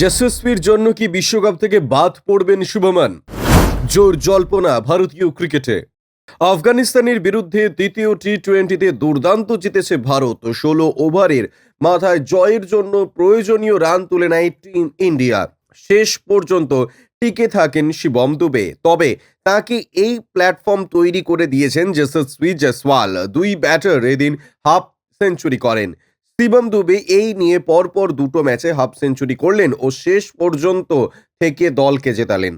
যশস্বীর জন্য কি বিশ্বকাপ থেকে বাদ পড়বেন শুভমান? জোর জল্পনা ভারতীয় ক্রিকেটে। আফগানিস্তানের বিরুদ্ধে দ্বিতীয় টি টোয়েন্টিতে দুর্দান্ত জিতেছে ভারত, ষোলো ওভারের মাথায় জয়ের জন্য প্রয়োজনীয় রান তুলে নেয় টিম ইন্ডিয়া। শেষ পর্যন্ত টিকে থাকেন শিবম দুবে, তবে তাকে এই প্ল্যাটফর্ম তৈরি করে দিয়েছেন যশস্বী জয়সওয়াল দুই ব্যাটার এদিন হাফ সেঞ্চুরি করেন। শিবম দুবে এই নিয়ে পরপর দুটো ম্যাচে হাফ সেঞ্চুরি করলেন ও শেষ পর্যন্ত থেকে দলকে জেতালেন।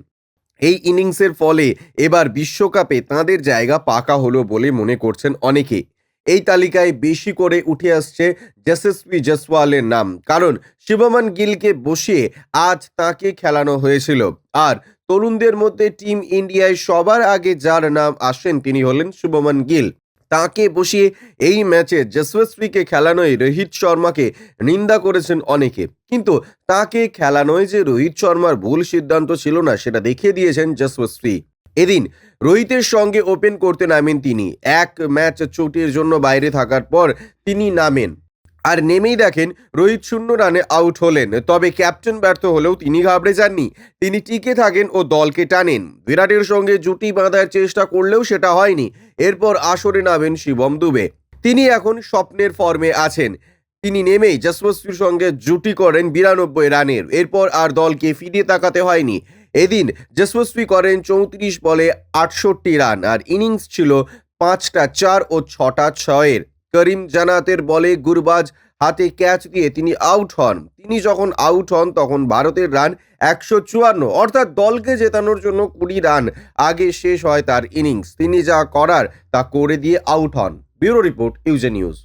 এই ইনিংসের ফলে এবার বিশ্বকাপে তাঁদের জায়গা পাকা হলো বলে মনে করছেন অনেকে। এই তালিকায় বেশি করে উঠে আসছে যশস্বী জসওয়ালের নাম। কারণ শিবমান গিলকে বসিয়ে আজ তাকে খেলানো হয়েছিল। আর তরুণদের মধ্যে টিম ইন্ডিয়ায় সবার আগে যার নাম আসেন তিনি হলেন শুভমান গিল। তাকে বসিয়ে এই ম্যাচে যশস্বীকে খেলানোয় রোহিত শর্মাকে নিন্দা করেছেন অনেকে। কিন্তু তাকে খেলানোয় যে রোহিত শর্মার ভুল সিদ্ধান্ত ছিল না, সেটা দেখিয়ে দিয়েছেন যশস্বী এদিন রোহিতের সঙ্গে ওপেন করতে নামেন তিনি। এক ম্যাচ চোটের জন্য বাইরে থাকার পর তিনি নামেন। আর নেমেই দেখেন রোহিত শূন্য রানে আউট হলেন। তবে ক্যাপ্টেন ব্যর্থ হলেও তিনি ঘাবড়ে যাননি। তিনি টিকে থাকেন ও দলকে টানেন। বিরাটের সঙ্গে জুটি বাঁধার চেষ্টা করলেও সেটা হয়নি। এরপর আসরে নামেন শিবম দুবে। তিনি এখন স্বপ্নের ফর্মে আছেন। তিনি নেমেই যশস্বীর সঙ্গে জুটি করেন বিরানব্বই রানের। এরপর আর দলকে ফিরে তাকাতে হয়নি। এদিন যশস্বী করেন চৌত্রিশ বলে আটষট্টি রান। আর ইনিংস ছিল পাঁচটা চার ও ছটা ছয়ের। করিম জানাতের বলে গুরবাজ হাতে ক্যাচ দিয়ে তিনি আউট হন। তিনি যখন আউট হন, তখন ভারতের রান একশো চুয়ান্ন, অর্থাৎ দলকে জেতানোর জন্য কুড়ি রান আগে শেষ হয় তার ইনিংস। তিনি যা করার তা করে দিয়ে আউট হন। ব্যুরো রিপোর্ট, ইউজে নিউজ।